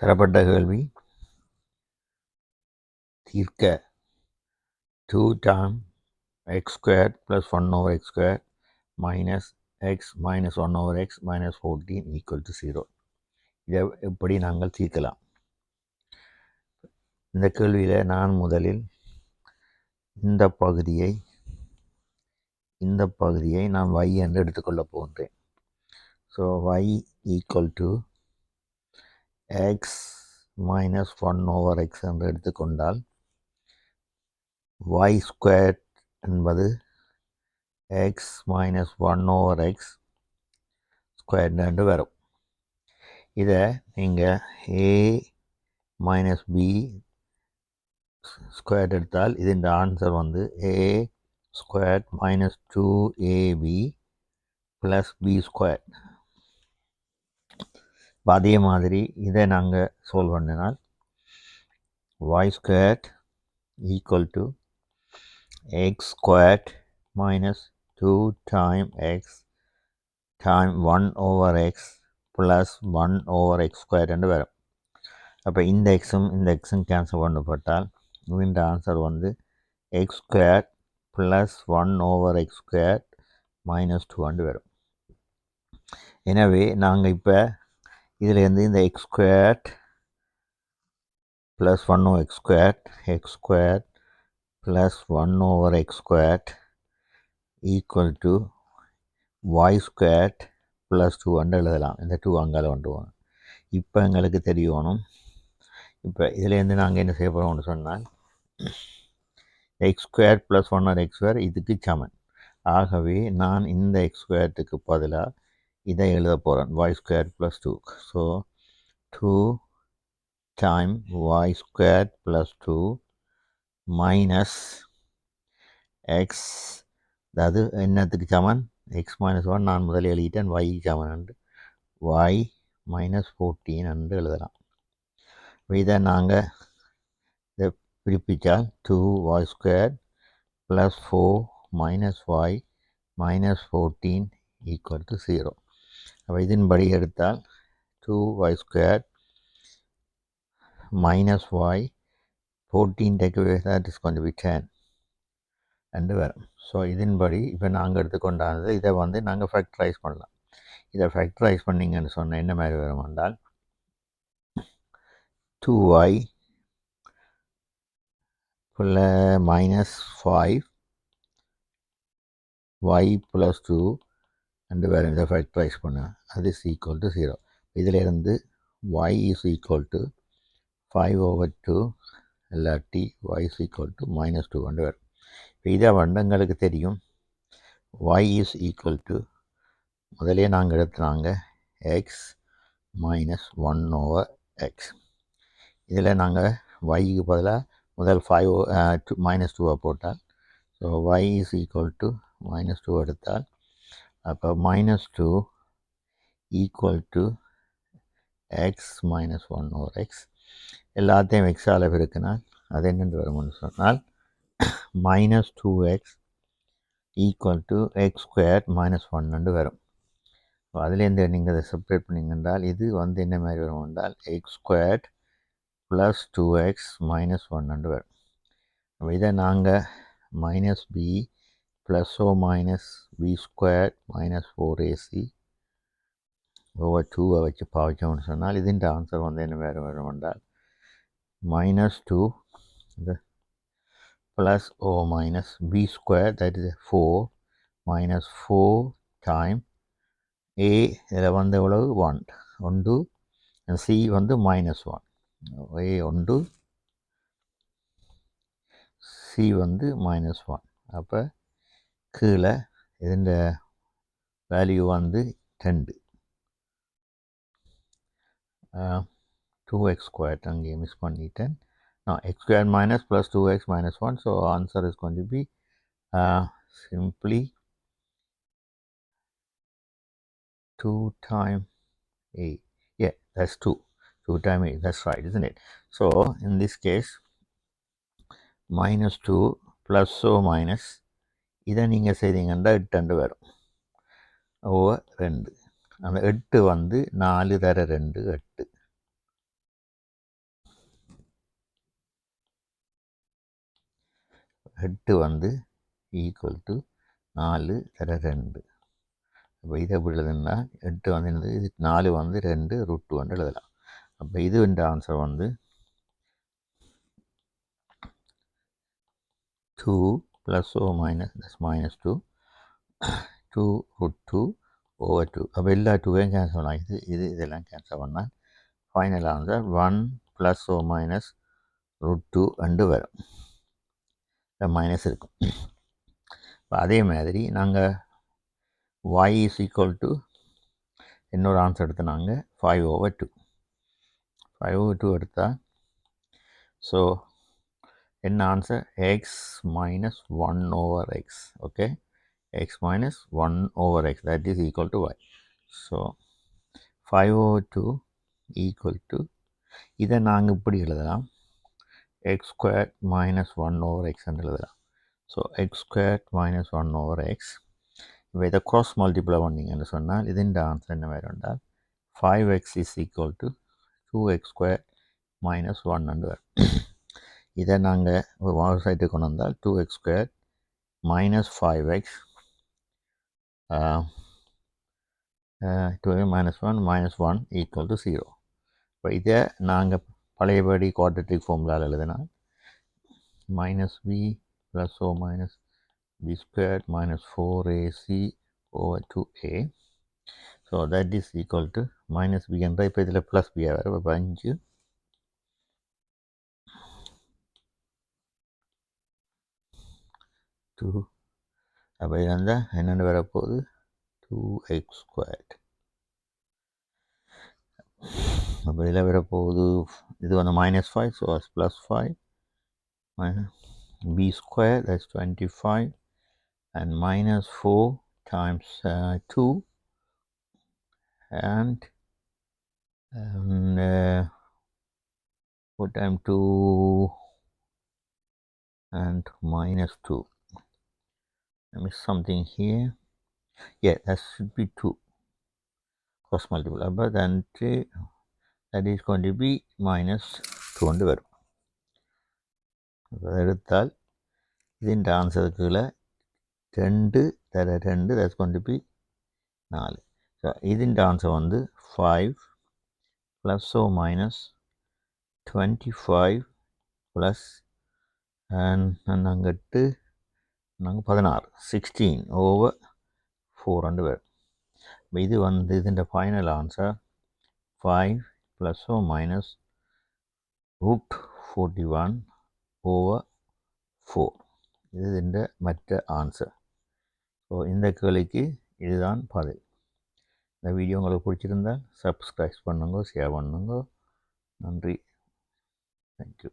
தரப்பட்ட கேள்வி. தீர்க்க two time x square plus one over x square minus x minus one over x minus fourteen equal to zero இதை எப்படி நாங்கள் தீர்க்கலாம்? இந்த கேள்வியில் நான் முதலில் இந்த பகுதியை இந்த பகுதியை நான் y என்று எடுத்துக்கொள்ளப் போகின்றேன். So y equal to x minus one over x என்று எடுத்துக்கொண்டால் y ஸ்கொயர் என்பது x minus one over x square என்று வரும். இதை நீங்கள் ஏ மைனஸ் பி ஸ்கொயர் எடுத்தால் இதன் ஆன்சர் வந்து a square minus two ab plus b square இப்போ அதே மாதிரி இதை நாங்கள் சோல்வ் பண்ணினால் y square equal to x square minus two time x time one over x plus one over x square என்று வரும். அப்போ இந்த எக்ஸும் இந்த எக்ஸும் கேன்சல் பண்ணப்பட்டால் இந்த ஆன்சர் வந்து x square plus one over x square minus two ஹண்டு வரும். எனவே நாங்கள் இப்போ இதுலேருந்து இந்த x squared plus one or x squared x squared plus one over x squared equal to y squared plus two வந்து எழுதலாம். இந்த டூ அங்கால கொண்டு போகணும் இப்போ எங்களுக்கு தெரியணும் இப்போ இதுலேருந்து நாங்கள் என்ன செய்ய போகிறோம்னு சொன்னால் x square plus one or x square இதுக்கு சமன். ஆகவே நான் இந்த எக்ஸ் ஸ்கொயர்ட்டுக்கு பதிலாக இதை எழுத போகிறேன் y square plus two so two time y square plus two minus x அதாவது என்னத்துக்கு சமன்? எக்ஸ் மைனஸ் ஒன் நான் முதல்ல எழுதிட்டேன். ஒய் சமன் அண்டு ஒய் மைனஸ் ஃபோர்டீன் என்று எழுதலாம். இதை நாங்கள் இதை பிரிப்பித்தால் two y square plus four minus y minus fourteen equal to zero அப்போ இதன்படி எடுத்தால் two y square minus y fourteen take that is கொஞ்சம் ரெண்டு வரும். ஸோ இதன்படி இப்போ நாங்கள் எடுத்துக்கொண்டானது இதை வந்து நாங்கள் ஃபேக்டரைஸ் பண்ணலாம். இதை ஃபேக்டரைஸ் பண்ணிங்கன்னு சொன்னால் என்ன மாதிரி வரும் என்றால் two y minus five y plus two ரெண்டு பேரும் இதை ஃபேக்டரைஸ் பண்ணேன் அது இஸ் ஈக்குவல் டு ஜீரோ இதிலேருந்து y is equal to five over two எல்லாட்டி y is equal to minus two ரெண்டு வரும். இப்போ இதை வண்டங்களுக்கு தெரியும். ஒய் இஸ் ஈக்குவல் டு முதலே நாங்கள் எடுத்துனாங்க x minus one over x இதில் நாங்கள் ஒய்க்கு பதிலாக முதல் ஃபைவ் டூ மைனஸ் டூவை போட்டால். So y is equal to minus two எடுத்தால் அப்போ minus two equal to x minus one or x எல்லாத்தையும் எக்ஸால் பெருக்கினால் அது என்னென்று வரும்னு சொன்னால் minus two x equal to x square minus ஒன்னு வரும். அதுலேருந்து நீங்கள் அதை செப்பரேட் பண்ணிங்க என்றால் இது வந்து என்ன மாதிரி வரும் என்றால் x squared plus two x minus one வரும். இதை நாங்கள் minus b plus or minus b square minus four ac over டூவை வச்சு பாவிச்சோம்னு சொன்னால் இதுன்ற ஆன்சர் வந்து என்ன வேறு வரும் என்றால் minus two plus or minus b square that is four minus four time a இதில் வந்து எவ்வளவு ஒன் ஒன்று சி வந்து மைனஸ் ஒன் ஏ ஒன்று சி வந்து மைனஸ் ஒன் அப்போ கீழே இந்த வேல்யூ வந்து ரெண்டு டூ எக்ஸ் ஸ்கொயர் அங்கே மிஸ் பண்ணிட்டேன் நான் x square minus plus two x minus one so answer is கொஞ்சம் be simply 2 times a yeah that's 2 2 times a that's right isn't it so in this case minus 2 plus so minus இதை நீங்கள் செய்தீங்கன்னா எட்டு வரும். ஓ ரெண்டு. அந்த எட்டு வந்து நாலு தர ரெண்டு எட்டு. எட்டு வந்து ஈக்குவல் டு நாலு தர ரெண்டு. அப்போ இது எப்படி எழுதுனா எட்டு வந்து என்னது? இது நாலு வந்து ரெண்டு ரூட் வந்து எழுதலாம். அப்போ இது என்ற ஆன்சர் வந்து two plus or minus thus minus two two root two over two அப்போ எல்லா டூவையும் கேன்சல் பண்ணலாம். இது இதெல்லாம் கேன்சல் பண்ணால் final answer one plus or minus root two and வரும். மைனஸ் இருக்கும். இப்போ அதே மாதிரி நாங்கள் y இஸ் ஈக்குவல் டு இன்னொரு ஆன்சர் எடுத்து நாங்கள் five over two five over two எடுத்தால் ஸோ என்ன answer x minus one over x okay x minus one over x that is equal to y so five over two equal to இதை நாங்கள் இப்படி எழுதலாம். X square minus one over எக்ஸ்ன்னு எழுதலாம். So x square minus one over x இப்போ இதை cross multiply பண்ணிங்கன்னு சொன்னால் இதுண்ட answer என்ன வேறு என்றால் five x is equal to two x square minus one வரும். இதை நாங்கள் ஒரு சைட்டுக்கு கொண்டு வந்தால் two x square minus five x two minus one minus one equal to zero இப்போ இதை நாங்கள் பழையபடி குவாட்ரட்டிக் ஃபார்முலாவில் எழுதினால் minus b plus or minus b squared minus 4ac over 2a so that is equal to minus b என்ற இப்போ இதில் plus B வரும் இப்போ அஞ்சு ടു അപ്പോൾ ഇതെന്താ എന്നോട് വരപ്പോകുന്നത് ടു എക്സ് സ്ക്വയർഡ് അപ്പോൾ ഇതിൽ വരപ്പോകുದು ಇದು ಒಂದು minus five so us plus five b square that's 25 and minus 4 times uh, 2 and, and uh, 4 times 2 and minus 2 I miss something here yeah that should be 2 cross multiple but then three, that is going to be minus 2 കൊണ്ട് വരും അപ്പോൾ അതെടുത്താൽ ഇതിൻ്റെ ആൻസർക്കുള്ള രണ്ട് തര രണ്ട് that's going to be നാല് so ഇതിൻ്റെ answer வந்து five plus or minus twenty five plus நாங்கட்டு நாங்கள் பதினாறு சிக்ஸ்டீன் ஓவர் ஃபோர் ஹண்ட்ரட் இப்போ இது வந்து இதுன்ற final answer five plus or minus root forty one over four இது இதுன்ற மற்ற ஆன்சர் ஸோ இந்த கேள்விக்கு இதுதான் பதில். இந்த வீடியோ உங்களுக்கு பிடிச்சிருந்தால் சப்ஸ்கிரைப் பண்ணுங்க ஷேர் பண்ணுங்க. நன்றி. தேங்க்யூ